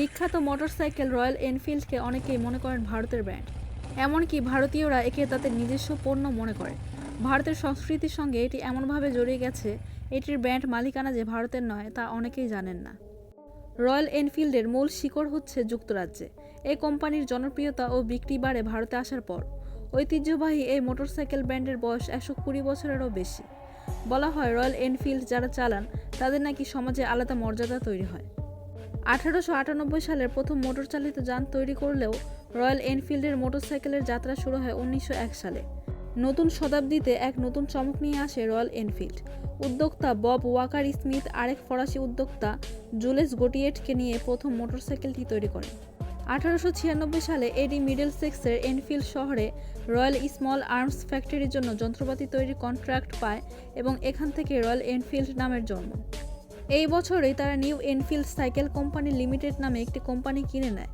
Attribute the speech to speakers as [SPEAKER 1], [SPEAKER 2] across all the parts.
[SPEAKER 1] বিখ্যাত motorcycle royal এনফিল্ডকে অনেকেই মনে করেন ভারতের ব্র্যান্ড। এমনকি ভারতীয়রা একে তাদের নিজস্ব পণ্য মনে করে। ভারতের সংস্কৃতির সঙ্গে এটি এমনভাবে জড়িয়ে গেছে, এটির ব্র্যান্ড মালিকানা যে ভারতের নয় তা অনেকেই জানেন না। রয়্যাল এনফিল্ডের মূল শিকড় হচ্ছে যুক্তরাজ্যে। এই কোম্পানির জনপ্রিয়তা ও বিক্রি বাড়ে ভারতে আসার পর। ঐতিহ্যবাহী এই মোটরসাইকেল ব্র্যান্ডের বয়স একশো কুড়ি বছরেরও বেশি। বলা হয় রয়্যাল এনফিল্ড যারা চালান, তাদের নাকি সমাজে আলাদা মর্যাদা তৈরি হয়। আঠারোশো আটানব্বই সালের প্রথম মোটর চালিত যান তৈরি করলেও রয়্যাল এনফিল্ডের মোটরসাইকেলের যাত্রা শুরু হয় উনিশশো এক সালে। নতুন শতাব্দীতে এক নতুন চমক নিয়ে আসে রয়্যাল এনফিল্ড। উদ্যোক্তা বব ওয়াকার স্মিথ আরেক ফরাসি উদ্যোক্তা জুলেস গোটিয়েটকে নিয়ে প্রথম মোটরসাইকেলটি তৈরি করেন। আঠারোশো ছিয়ানব্বই সালে এডি মিডল সেক্সের এনফিল্ড শহরে রয়্যাল স্মল আর্মস ফ্যাক্টরির জন্য যন্ত্রপাতি তৈরির কন্ট্রাক্ট পায় এবং এখান থেকে রয়্যাল এনফিল্ড নামের জন্ম। এই বছরই তারা New Enfield Cycle Company Limited নামে একটি কোম্পানি কিনে নেয়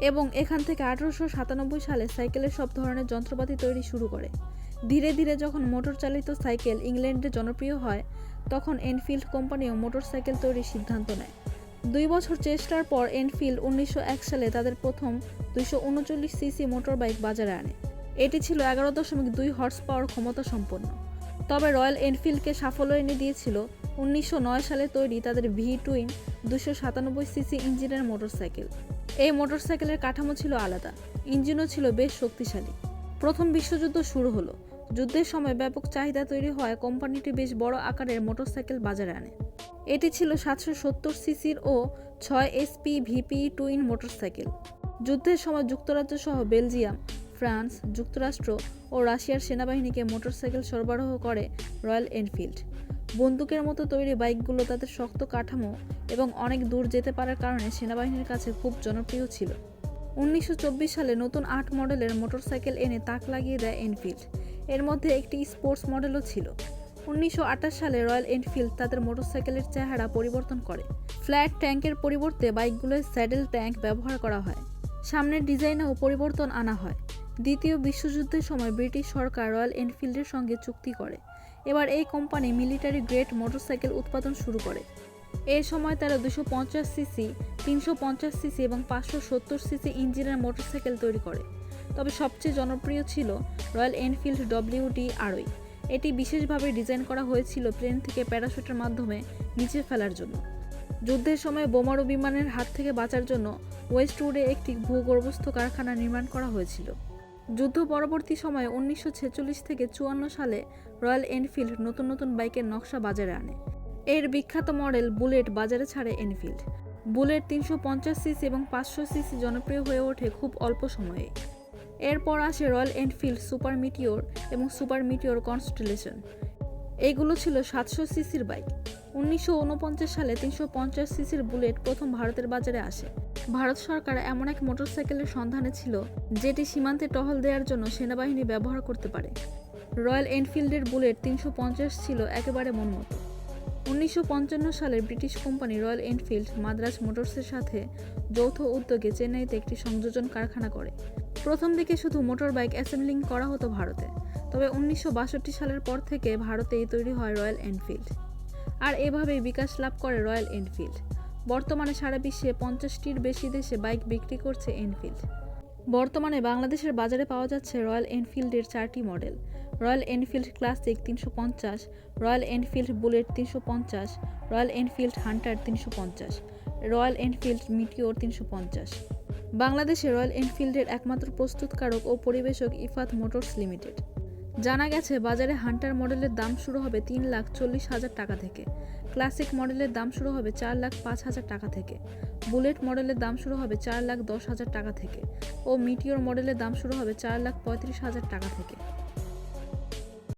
[SPEAKER 1] এবং এখান থেকে আঠারোশো সাতানব্বই সালে সাইকেলের সব ধরনের যন্ত্রপাতি তৈরি শুরু করে। ধীরে ধীরে যখন মোটর চালিত সাইকেল ইংল্যান্ডে জনপ্রিয় হয়, তখন এনফিল্ড কোম্পানিও মোটর সাইকেল তৈরির সিদ্ধান্ত নেয়। দুই বছর চেষ্টার পর এনফিল্ড উনিশশো এক সালে তাদের প্রথম দুইশো উনচল্লিশ সিসি মোটর বাইক বাজারে আনে। এটি ছিল এগারো দশমিক দুই হর্স পাওয়ার ক্ষমতা সম্পন্ন। তবে রয়্যাল এনফিল্ডকে সাফল্য এনে দিয়েছিল উনিশশো নয় সালে তৈরি তাদের ভি টুইন দুশো সাতানব্বই সিসি ইঞ্জিনের মোটরসাইকেল। এই মোটরসাইকেলের কাঠামো ছিল আলাদা। ইঞ্জিনও ছিল বেশ শক্তিশালী। প্রথম বিশ্বযুদ্ধ শুরু হলো। যুদ্ধের সময় ব্যাপক চাহিদা তৈরি হওয়ায় কোম্পানিটি বেশ বড় আকারের মোটরসাইকেল বাজারে আনে। এটি ছিল সাতশো সত্তর সিসির ও ছয় এসপি ভিপি টুইন মোটরসাইকেল। যুদ্ধের সময় যুক্তরাজ্য সহ বেলজিয়াম, ফ্রান্স, যুক্তরাষ্ট্র ও রাশিয়ার সেনাবাহিনীকে মোটরসাইকেল সরবরাহ করে রয়্যাল এনফিল্ড। বন্দুকের মতো তৈরি বাইকগুলো তাদের শক্ত কাঠামো এবং অনেক দূর যেতে পারার কারণে সেনাবাহিনীর কাছে খুব জনপ্রিয় ছিল। উনিশশো চব্বিশ সালে নতুন আট মডেলের মোটরসাইকেল এনে তাক লাগিয়ে দেয় এনফিল্ড। এর মধ্যে একটি স্পোর্টস মডেলও ছিল। উনিশশো আঠাশ সালে রয়্যাল এনফিল্ড তাদের মোটরসাইকেলের চেহারা পরিবর্তন করে। ফ্ল্যাট ট্যাঙ্কের পরিবর্তে বাইকগুলোয় স্যাডেল ট্যাঙ্ক ব্যবহার করা হয়। সামনের ডিজাইনেও পরিবর্তন আনা হয়। দ্বিতীয় বিশ্বযুদ্ধের সময় ব্রিটিশ সরকার রয়্যাল এনফিল্ডের সঙ্গে চুক্তি করে। এবার এই কোম্পানি মিলিটারি গ্রেড মোটরসাইকেল উৎপাদন শুরু করে। এই সময় তারা দুশো পঞ্চাশ সিসি, তিনশো পঞ্চাশ সিসি এবং পাঁচশো সত্তর সিসি ইঞ্জিনের মোটরসাইকেল তৈরি করে। তবে সবচেয়ে জনপ্রিয় ছিল রয়্যাল এনফিল্ড ডব্লিউডি আরই এটি বিশেষভাবে ডিজাইন করা হয়েছিল প্লেন থেকে প্যারাশুটের মাধ্যমে নিচে ফেলার জন্য। যুদ্ধের সময় বোমারু বিমানের হাত থেকে বাঁচার জন্য ওয়েস্টউডে একটি ভূগর্ভস্থ কারখানা নির্মাণ করা হয়েছিল। যুদ্ধ পরবর্তী সময়ে উনিশশো ছেচল্লিশ থেকে চুয়ান্ন সালে রয়্যাল এনফিল্ড নতুন নতুন বাইকের নকশা বাজারে আনে। এর বিখ্যাত মডেল বুলেট বাজারে ছাড়ে এনফিল্ড। বুলেট তিনশো পঞ্চাশ সিসি এবং পাঁচশো সিসি জনপ্রিয় হয়ে ওঠে খুব অল্প সময়ে। এরপর আসে রয়্যাল এনফিল্ড সুপার মিটিওর এবং সুপার মিটিওর কনস্টেলেশন। এইগুলো ছিল সাতশো সিসির বাইক। উনিশশো উনপঞ্চাশ সালে তিনশো পঞ্চাশ সিসির বুলেট প্রথম ভারতের বাজারে আসে। ভারত সরকার এমন এক মোটরসাইকেলের সন্ধানে ছিল, যেটি সীমান্তে টহল দেওয়ার জন্য সেনাবাহিনী ব্যবহার করতে পারে। রয়্যাল এনফিল্ডের বুলেট তিনশো পঞ্চাশ ছিল একেবারে মনমতো উনিশশো সালে British company Royal Enfield Madras মোটরসের সাথে যৌথ উদ্যোগে চেন্নাইতে একটি সংযোজন কারখানা করে। প্রথম দিকে শুধু মোটর বাইক অ্যাসেম্বলিং করা হতো ভারতে, তবে উনিশশো বাষট্টি সালের পর থেকে ভারতেই তৈরি হয় রয়্যাল এনফিল্ড। আর এভাবেই বিকাশ লাভ করে রয়্যাল এনফিল্ড। বর্তমানে সারা বিশ্বে পঞ্চাশটির বেশি দেশে বাইক বিক্রি করছে এনফিল্ড। বর্তমানে বাংলাদেশের বাজারে পাওয়া যাচ্ছে রয়্যাল এনফিল্ডের চারটি মডেল। রয়্যাল এনফিল্ড ক্লাসিক তিনশো পঞ্চাশ, রয়্যাল এনফিল্ড বুলেট তিনশো পঞ্চাশ, রয়্যাল এনফিল্ড হান্টার তিনশো পঞ্চাশ, রয়্যাল এনফিল্ড মিটিওর তিনশো পঞ্চাশ। বাংলাদেশে রয়্যাল এনফিল্ডের একমাত্র প্রস্তুতকারক ও পরিবেশক ইফাত মোটরস লিমিটেড। জানা গেছে, বাজারে হান্টার মডেলের দাম শুরু হবে তিন লাখ চল্লিশ হাজার টাকা থেকে। ক্লাসিক মডেলের দাম শুরু হবে চার লাখ পাঁচ হাজার টাকা থেকে। বুলেট মডেলের দাম শুরু হবে চার লাখ দশ হাজার টাকা থেকে। ও মিটিওর মডেলের দাম শুরু হবে চার লাখ পঁয়ত্রিশ হাজার টাকা থেকে।